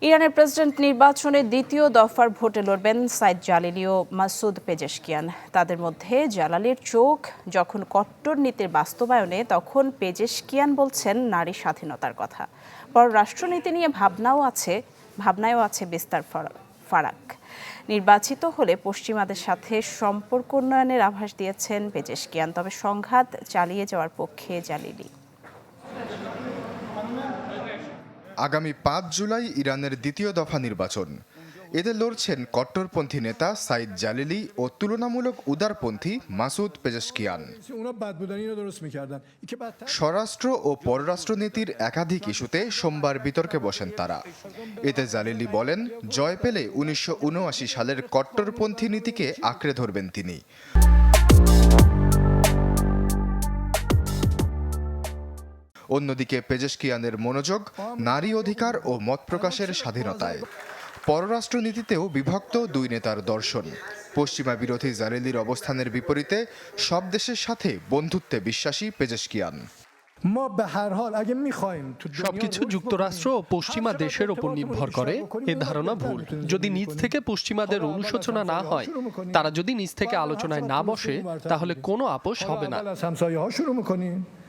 ইরানের প্রেসিডেন্ট নির্বাচনে দ্বিতীয় দফার ভোটে লড়বেন সাইদ জালিলি ও মাসুদ পেজেশকিয়ান। তাদের মধ্যে জালালির চোখ যখন কট্টর নীতির বাস্তবায়নে, তখন পেজেশকিয়ান বলছেন নারী স্বাধীনতার কথা। পররাষ্ট্রনীতি নিয়ে ভাবনাও আছে, ভাবনায়ও আছে বিস্তার ফরা- ফারাক। নির্বাচিত হলে পশ্চিমাদের সাথে সম্পর্ক উন্নয়নের আভাস দিয়েছেন পেজেশকিয়ান, তবে সংঘাত চালিয়ে যাওয়ার পক্ষে জালিলি। আগামী পাঁচ জুলাই ইরানের দ্বিতীয় দফা নির্বাচন। এতে লড়ছেন কট্টরপন্থী নেতা সাইদ জালিলি ও তুলনামূলক উদারপন্থী মাসুদ পেজস্কিয়ান স্বরাষ্ট্র ও পররাষ্ট্রনীতির একাধিক ইস্যুতে সোমবার বিতর্কে বসেন তারা। এতে জালিলি বলেন, জয় পেলে উনিশশো উনআশি সালের কট্টরপন্থী নীতিকে আঁকড়ে ধরবেন তিনি। অন্যদিকে পেজেশকিয়ানের মনোযোগ নারী অধিকার ও মত প্রকাশের স্বাধীনতায়। পররাষ্ট্রনীতিতেও বিভক্ত দুই নেতার দর্শন। পশ্চিমা বিরোধী জারেলির অবস্থানের বিপরীতে সব দেশের সাথে বন্ধুত্বে বিশ্বাসী পেজেশকিয়ান। সবকিছু যুক্তরাষ্ট্র ও পশ্চিমা দেশের ওপর নির্ভর করে। এ ধারণা ভুল। যদি নিজ থেকে পশ্চিমাদের অনুশোচনা না হয় তারা যদি নিজ থেকে আলোচনায় না বসে তাহলে কোনো আপোষ হবে না।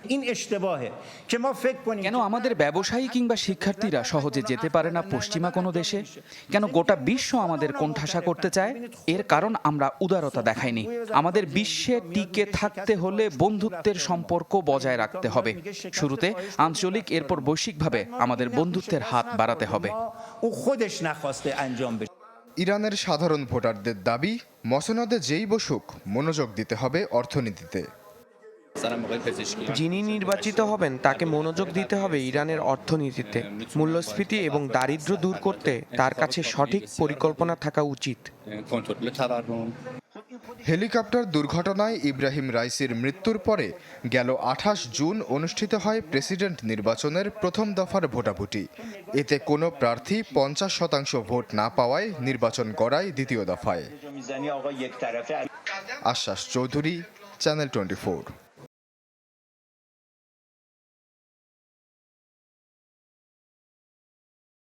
ইন এশতেবাহে কে মা ফেক কোনি কেন আমাদের ব্যবসায়ী কিংবা শিক্ষার্থীরা সহজে যেতে পারে না পশ্চিমা কোনো দেশে? কেন গোটা বিশ্ব আমাদের কোণঠাসা করতে চায়? এর কারণ আমরা উদারতা দেখাইনি। আমাদের বিশ্বে টিকে থাকতে হলে বন্ধুত্বের সম্পর্ক বজায় রাখতে হবে। শুরুতে আঞ্চলিক এরপর বৈশ্বিকভাবে আমাদের বন্ধুত্বের হাত বাড়াতে হবে। ও খোদেশ না খাস্তে আঞ্জাম ইরানের সাধারণ ভোটারদের দাবি মসনদে যেই বসুক মনোযোগ দিতে হবে অর্থনীতিতে। যিনি নির্বাচিত হবেন তাকে মনোযোগ দিতে হবে ইরানের অর্থনীতিতে। মূল্যস্ফীতি এবং দারিদ্র দূর করতে তার কাছে সঠিক পরিকল্পনা থাকা উচিত। হেলিকপ্টার দুর্ঘটনায় ইব্রাহিম রাইসির মৃত্যুর পরে গেল আঠাশ জুন অনুষ্ঠিত হয় প্রেসিডেন্ট নির্বাচনের প্রথম দফার ভোটাভুটি। এতে কোনো প্রার্থী পঞ্চাশ শতাংশ ভোট না পাওয়ায় নির্বাচন করায় দ্বিতীয় দফায়। আশ্বাস চৌধুরী চ্যানেল টোয়েন্টি